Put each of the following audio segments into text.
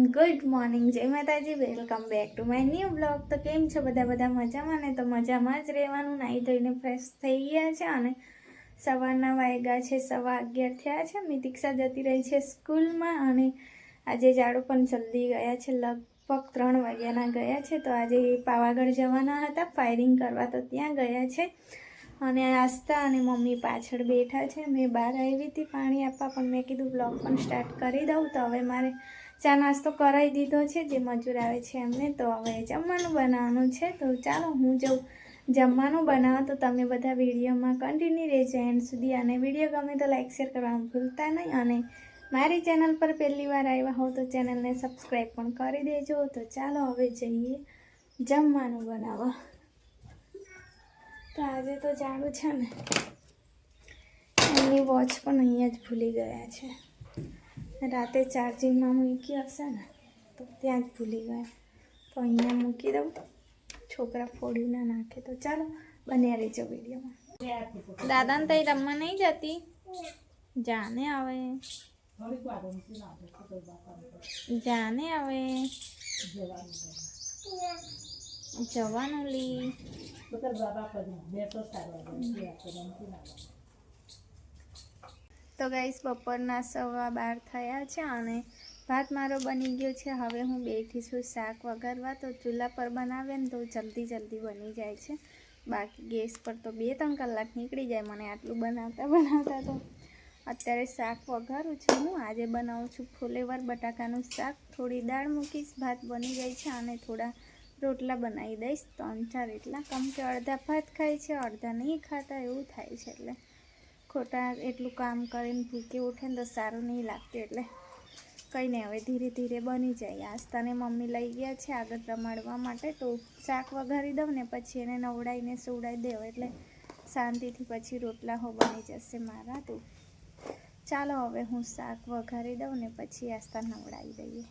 Everyone good morning જય માતાજી welcome back to my new blog તો કેમ છો બધા? બધા મજામાં ને? તો મજામાં જ રહેવાનું. નાહી ધોઈને ફ્રેશ થઈ ગયા છે અને સવારના વાગ્યા છે, સવા અગિયાર થયા છે. મિતિક્ષા જતી રહી છે સ્કૂલમાં અને આજે જાડો પણ જલ્દી ગયા છે. લગભગ ત્રણ વાગ્યાના ગયા છે. તો આજે પાવાગઢ જવાના હતા. ફાયરિંગ કરવા તો ત્યાં ગયા છે. અને આસ્તા અને મમ્મી પાછળ બેઠા છે. મેં બહાર આવી હતી. પાણી આપવા પણ મેં કીધું બ્લોગ પણ સ્ટાર્ટ કરી દઉં. તો હવે મારે ચા નાસ્તો કરાવી દીધો છે, જે મજૂર આવે છે એમને, તો હવે જમવાનું બનાવવાનું છે. તો ચાલો હું જઉં. જમવાનું બનાવો તો તમે બધા વિડીયોમાં કન્ટિન્યુ રહેજો એન્ડ સુધી. અને વીડિયો ગમે તો લાઇક શેર કરવાનું ભૂલતા નહીં. અને મારી ચેનલ પર પહેલી વાર આવ્યા હો તો ચેનલને સબસ્ક્રાઈબ પણ કરી દેજો. તો ચાલો હવે જઈએ જમવાનું બનાવવા. તો આજે તો જાણું છે ને. એમની વોચ પણ અહીંયા જ ભૂલી ગયા છે. રાતે ચાર્જિંગમાં મૂકી હશે ને તો ત્યાં જ ભૂલી ગયા તો અહીંયા મૂકી દઉં છોકરા ફોડી ના નાખે તો ચાલો બન્યા રહેજો વિડીયોમાં દાદાને તઈ રમવા નહીં જતી? જાને આવે। જાને આવે। જવાનું લી. તો ગાઈસ બપોરના સવા બાર થયા છે અને ભાત મારો બની ગયો છે. હવે હું બેઠી છું શાક વઘારવા. તો ચૂલા પર બનાવે ને તો જલ્દી જલ્દી બની જાય છે. બાકી ગેસ પર તો બે ત્રણ કલાક નીકળી જાય મને આટલું બનાવતા બનાવતા તો. અત્યારે શાક વઘારું છું હું. આજે બનાવું છું ફુલેવર બટાકાનું શાક. થોડી દાળ મૂકીશ. ભાત બની જાય છે અને થોડા રોટલા બનાવી દઈશ. ત્રણ ચાર એટલા. કમ કે અડધા ભાત ખાય છે, અડધા નહીં ખાતા. એવું થાય છે એટલે. ખોટા એટલું કામ કરીને ભૂકે ઉઠે ને તો સારું નહીં લાગતું એટલે કંઈ નહીં, હવે ધીરે ધીરે બની જાય. આસ્તાને મમ્મી લઈ ગયા છે આગળ રમાડવા માટે, તો શાક વઘારી દઉં ને પછી એને નવડાવીને સુવડાવી દેવ એટલે શાંતિથી પછી રોટલા હો બની જશે મારા. તો ચાલો હવે હું શાક વઘારી દઉં ને પછી આસ્તા નવડાવી દઈએ.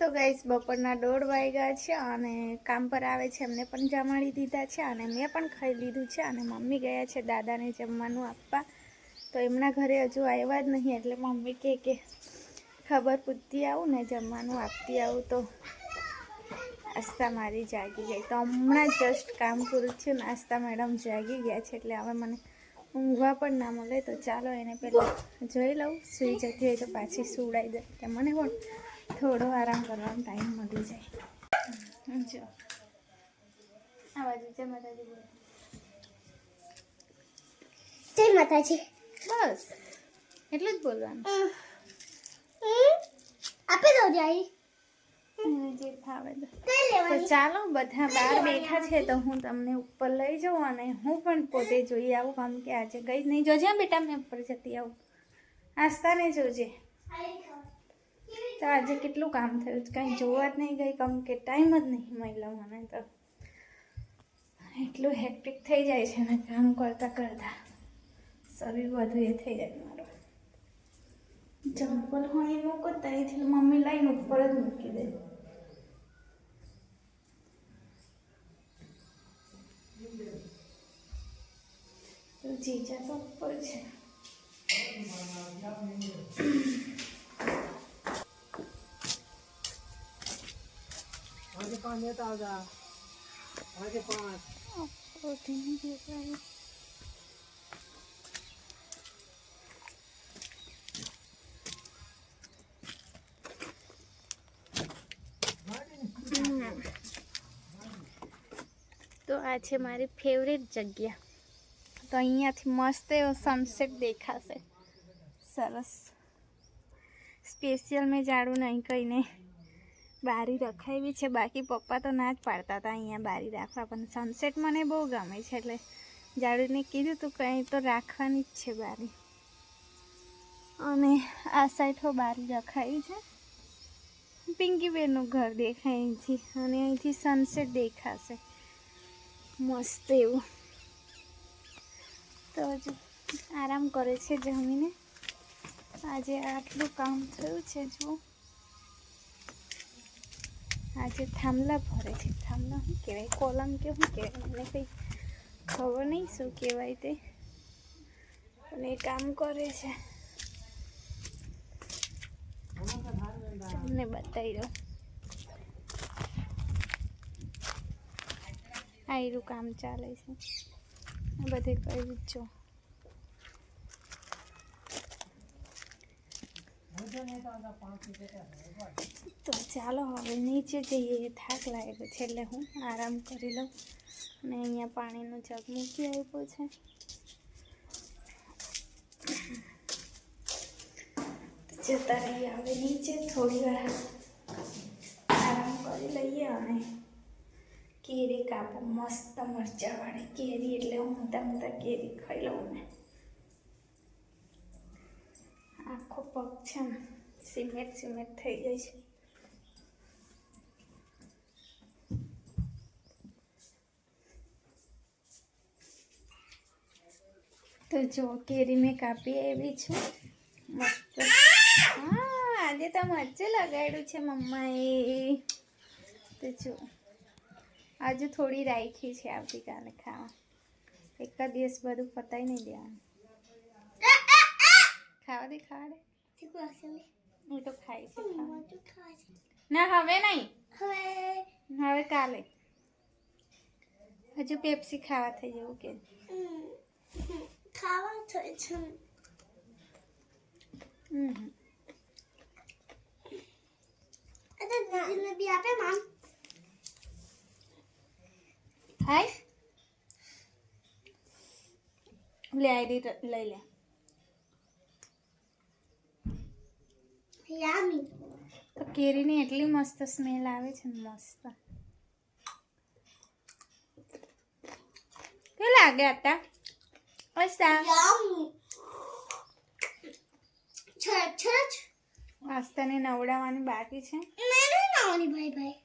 તો ગઈશ બપોરના દોઢ વાગ્યા છે અને કામ પર આવે છે. એમને પણ જમાડી દીધા છે અને મેં પણ ખાઈ લીધું છે અને મમ્મી ગયા છે દાદાને જમવાનું આપવા. તો એમના ઘરે હજુ આવ્યા જ નહીં એટલે મમ્મી કહે કે ખબર પૂછતી આવું ને જમવાનું આપતી આવું તો આસ્તા મારી જાગી ગઈ. તો હમણાં જસ્ટ કામ પૂરું થયું ને આસ્તા મેડમ જાગી ગયા છે એટલે હવે મને ઊંઘવા પણ ના મળે. તો ચાલો એને પહેલાં જોઈ લઉં. સૂઈ જતી હોય તો પાછી સુવડાવી દે. કે મને પણ થોડો આરામ કરવાનો ટાઈમ મળી જાય. જો. આ બાજુ જય માતાજી બોલો. જય માતાજી. બસ. એટલું જ બોલવાનું. આપી દો જાય તે. ચાલો બધા બહાર બેઠા છે તો હું તમને ઉપર લઈ જાઉં અને હું પણ પોતે જોઈ આવું. કામ કે આજે ગઈ જ નહીં. જોજે બેટા મેં ઉપર જતી આવું. આસ્તાને જોજે. તો આજે કેટલું કામ થયું કંઈ જોવા જ નહીં ગઈ, કમ કે ટાઈમ જ નહીં મળ્યો મને તો. એટલું હેક્ટિક થઈ જાય છે ને કામ કરતાં કરતાં. સભી બધું એ થઈ જાય મારું. ચંપલ હોય મૂકો ત્યાંથી મમ્મી લઈને ઉપર જ મૂકી દે. જીજા તો ઉપર છે. પાંચ આજે તો આ છે મારી ફેવરેટ જગ્યા તો અહીંયાથી મસ્ત એવો સનસેટ દેખાશે સરસ સ્પેશિયલ મેં જાડું નહીં કહીને બારી રખાવી છે. બાકી પપ્પા તો ના જ પાડતા હતા. અહીંયા બારી રાખવા. પણ સનસેટ મને બહુ ગમે છે. એટલે જાડુને કીધું તું કંઈ તો રાખવાની જ છે બારી. અને આ સાઈડ બારી રખાવી છે. પિંકીબેનનું ઘર દેખાય અહીંથી. અને અહીંથી સનસેટ દેખાશે. મસ્ત એવું. તો હજુ આરામ કરે છે જમીને. આજે આટલું કામ થયું છે જુઓ. આજે થાંભલા ભરે છે. થાંભલા શું કહેવાય? કોલમ કે શું કહેવાય? મને કંઈ ખબર નહીં શું કહેવાય તે. અને એ કામ કરે છે. તમને બતાવી દઉં. આયરું કામ ચાલે છે. બધે કર્યું જ જો. તો ચાલો હવે નીચે જઈએ થાક લાગ્યો છે એટલે હું આરામ કરી લઉં. અને અહીંયા પાણીનો જગ મૂકી આપ્યો છે. જતા રહીએ હવે નીચે, થોડી વાર આરામ કરી લઈએ અને કેરી કાપો. મસ્ત મરચાવાળી કેરી એટલે હું મોટા મોટા કેરી ખાઈ લઉં ને આખો પગ છે ને સિમેન્ટ સિમેન્ટ થઈ જાય છે. તો જો, કેરી મેં કાપી એવી છું. મસ્ત. હા, આજે તો મરચું લગાડ્યું છે મમ્માએ. તો જો હજુ થોડી રાખી છે આવતીકાલે ખાવા. એક દિવસ બધું પતાવી નહીં દેવાનું. ખાવા દે ખાવા દે. લાગશે હું તો ખાઈ છે. ના હવે નહીં. હવે? હવે કાલે. હજુ પેપ્સી ખાવા થઈ જવું કે. ખાવા થઈ છે. હમ અરે દાદીને બી આપે મામ. હાય. લે આઈડી લઈ લે. તો કેરીની એટલી મસ્ત સ્મેલ આવે છે મસ્ત. કે લાગે હતા આસ્તાને નવડાવવાની બાકી છે. ભાઈ ભાઈ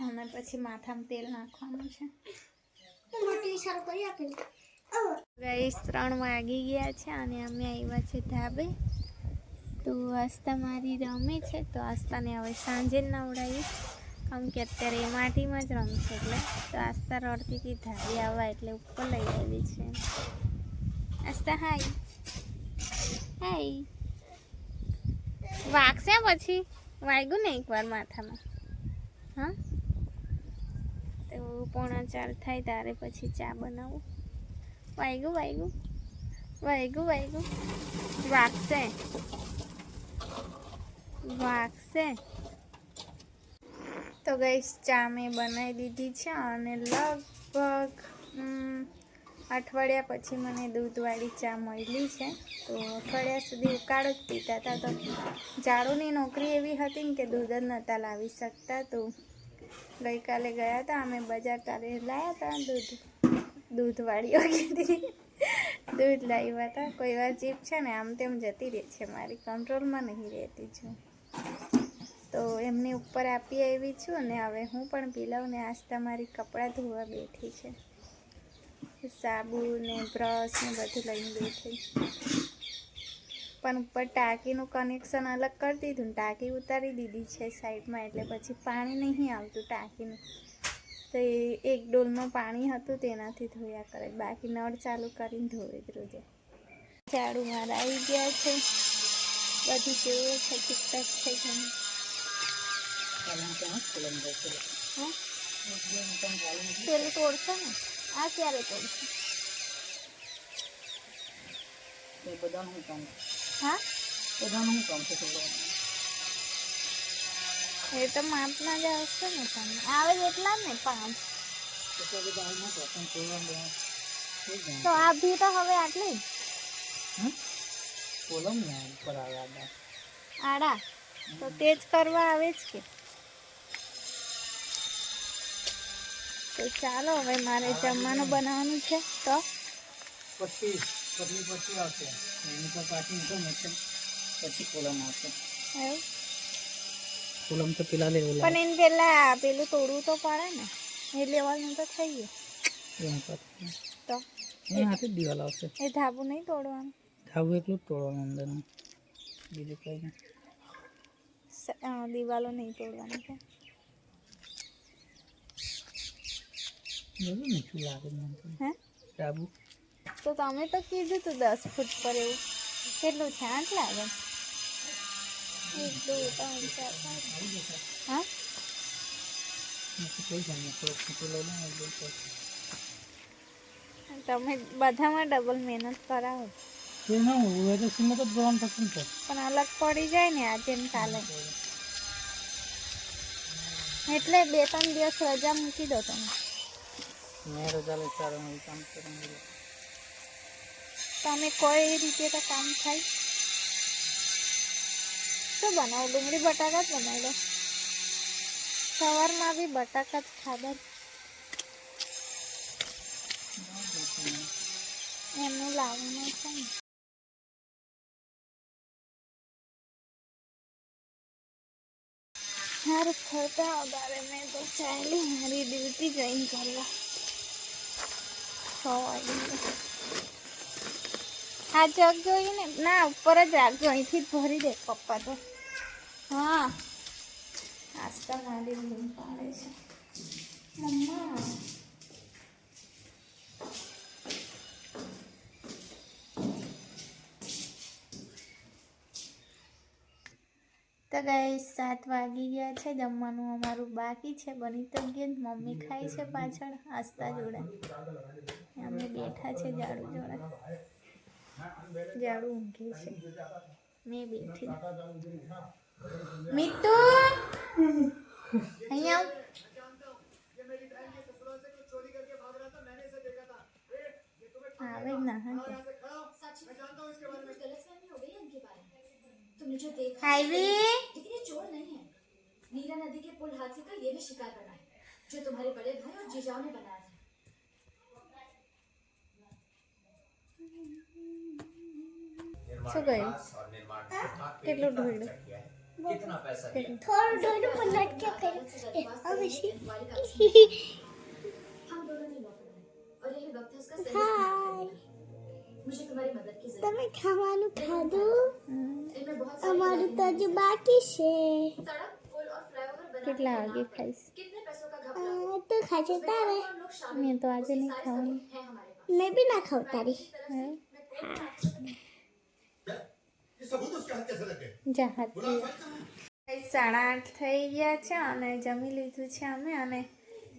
અને પછી માથામાં તેલ નાખવાનું છે. ગઈસ ત્રણ વાગી ગયા છે અને અમે આવ્યા છે ધાબે. તો આસ્તા મારી રમે છે. તો આસ્તાને હવે સાંજે જ નવડાવીશ. કારણ કે અત્યારે એ માટીમાં જ રમશે એટલે. તો આસ્તા રડતી હતી ધાબે આવવા એટલે ઉપર લઈ આવી છે. આસ્તા હાય. હાય. વાગશે પછી? વાગ્યું ને એકવાર માથામાં. હા? તો પોણા ચાર થાય તારે પછી ચા બનાવું. વાગ્યું વાગ્યું? વાગ્યું વાગ્યું. વાગશે. વાગશે. તો ગઈ ચા મેં બનાવી દીધી છે અને લગભગ અઠવાડિયા પછી મને દૂધવાળી ચા મળી છે. તો અઠવાડિયા સુધી ઉકાળો જ પીતા હતા તો જાડુની નોકરી એવી હતી ને કે દૂધ જ નહોતા લાવી શકતા. તો ગઈકાલે ગયા હતા અમે બજાર તારે લાવ્યા હતા દૂધ, દૂધવાળી વગેરે દૂધ લાવ્યા હતા કોઈ વાર જીપ છે ને, આમ તેમ જતી રહે છે. મારી કંટ્રોલમાં નહીં રહેતી છું. તો એમની ઉપર આપી આવી છું અને હવે હું પણ પી ને આજ તમારી કપડાં ધોવા બેઠી છે. સાબુ ને બ્રશ ને બધું લઈને બેઠી. પણ ઉપર ટાંકીનું કનેક્શન અલગ કરી દીધું ટાંકી ઉતારી દીધી છે સાઈડમાં એટલે પછી પાણી નહીં આવતું ટાંકીનું. તો એ એક ડોલમાં પાણી હતું તેનાથી ધોયા કરે. બાકી નળ ચાલુ કરીને ધોવે જ રોજે. ઝાડુ મારા આવી ગયા છે. બધું કેવું છે ઠીકઠાક છે કે નહીં? હા પેલું તોડશે ને આ ક્યારે તોડશે હા એ તો માપના જ આવશે ને પણ આવે એટલા ને પાંચ તો આ ભી તો હવે આટલી જ આડા તો તે જ કરવા આવે જ કે? તો ચાલો હવે મારે જમવાનું બનાવવાનું છે તો? પછી પછી પછી આવશે. એની પર પાછી નીકળ ને પછી કોલમ આવશે. કોલમ તો પેલા લેવું પણ એને પેલા પેલું તોડવું તો પડે ને. એ લેવાનું તો થઈ ગયું તો? જ દિવાલ આવશે. એ ધાબુ નહીં તોડવાનું? ધાબુ એટલું જ તોડવાનું અંદરનું બીજું કંઈ નહીં સ- અ, દિવાલો નહીં તોડવાની કે બધું મીઠું લાગે મને તો. હે ધાબુ તો તમે તો કીધું તું દસ ફૂટ પર એવું કેટલું છે આઠ લાગે એક દો ત્રણ ચાર પાંચ આવી જશે હા નથી કહી જાય થોડોક છૂટું લઈ લઉં એટલે તો તમે બધામાં ડબલ મહેનત કરાવો તે ના હું એ તો સિમત જ ભરવાનું થતું ને પણ અલગ પડી જાય ને આજે ને કાલે એટલે બે ત્રણ દિવસ રજા મૂકી દો તમે. મેં રજા લઈ ચાલે હું કામ કરું. તમે કોઈ રીતે તો કામ થાય. શું બનાવો? ડુંગળી બટાકા જ બનાવી દો સવારમાં બી બટાકા જ ખાધા એમનું લાવવાનું છે ને. હારું ફરતા વધારે મેં તો ચાલી મારી ડ્યુટી જોઈન કરવા. આ જગ જોઈને ના ઉપર જ રાખજો, અહીંથી ભરી દે પપ્પા તો. હા. નાસ્તા મારી બૂમ પાડે છે. મમ્મા. તો ગઈ સાત વાગી ગયા છે, જમવાનું અમારું બાકી છે, બની તો ગયું મમ્મી ખાય છે પાછળ આસ્તા જોડે. અમે બેઠા છે ઝાડુ જોડે. ઝાડુ ઊંઘે છે. મેં બેઠી. મીતુ! અહીંયા આવે. જ ના तुमने जो देखा हाईवे इतनी चोर नहीं है नीला नदी के पुल हादसे का ये भी शिकार बना है जो तुम्हारे बड़े भाई और जीजाओं ने बनाया था सो गए कितना पैसा थोड़ा पलट क्या करें अब इसी તમે ખાવાનું ખાધું है इनमें बहुत सारी અમારું તો હજુ બાકી છે सड़क पुल और फ्लाईओवर बनाने કેટલા के વાગે नाम पर ખાઈશ कितने पैसों का घपला આ તો ખાજે તારે और लोग शामिल મેં તો આજે हैं। નહીં सारे ખાવાની सबूत हैं हमारे पास મેં બી ના ખાવ તારી હે? ये सबूत उसके हाथ कैसे लगे જહાજ સાડા આઠ થઈ ગયા છે અને જમી લીધું છે અમે અને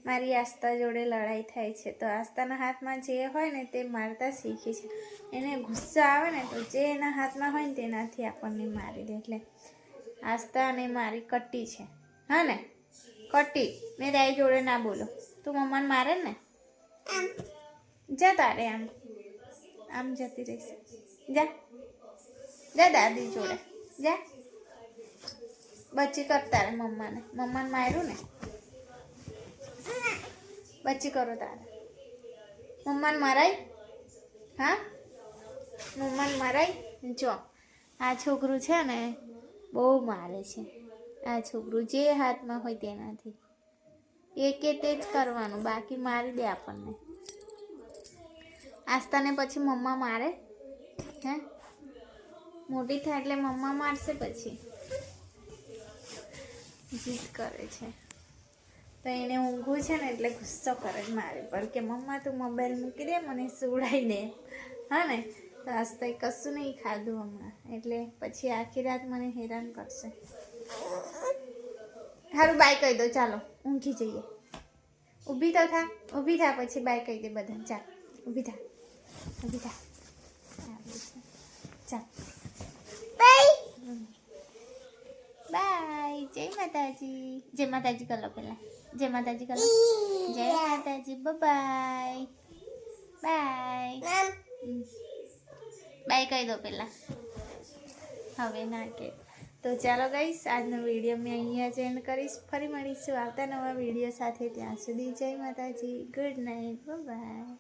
મારી આસ્થા જોડે લડાઈ થાય છે. તો આસ્થાના હાથમાં જે હોય ને તે મારતા શીખી છે. એને ગુસ્સો આવે ને તો જે એના હાથમાં હોય ને તેનાથી આપણને મારી દે. એટલે આસ્થા અને મારી કટ્ટી છે. હા ને? કટ્ટી મેં તારી જોડે ના બોલો. તું મમ્માને મારે ને? જા તારે આમ. આમ જતી રહીશ. જા. જા દાદી જોડે. જા. બચી કરતા રે મમ્માને. મમ્માને માર્યું ને? બચ્ચી કરો તારે. મમ્માને મરાય? હા? મમ્માને મરાય? જો, આ છોકરું છે ને, બહુ મારે છે. આ છોકરું જે હાથમાં હોય તેનાથી. એકે તે જ કરવાનું, બાકી મારી દે આપણને. આસ્તાને પછી મમ્મા મારે. હે? મોટી થાય એટલે મમ્મા મારશે પછી. જીત કરે છે. તો એને ઊંઘું છે ને એટલે ગુસ્સો કરે જ મારી પર કે, મમ્મા, તું મોબાઈલ મૂકી દે, મને સુવડાવી દે. હા ને? તો આજ તો કશું નહીં ખાધું હમણાં. એટલે પછી આખી રાત મને હેરાન કરશે. સારું બાય કહી દો. ચાલો, ઊંઘી જઈએ. ઊભી તો થા. ઊભી થા પછી બાય કહી દે બધા ચાલ, ઊભી થા. ઊભી થા. ચાલ બાય જય માતાજી. જય માતાજી કરો પેલા. જય માતાજી કરો. જય માતાજી. બાય. બાય બાય કહી દો પેલા. હવે ના કે. તો ચાલો ગઈશ આજનો વીડિયો મેં અહીંયા જ એન્ડ કરીશ. ફરી મળીશું આવતા નવા વીડિયો સાથે. ત્યાં સુધી જય માતાજી. Good night bye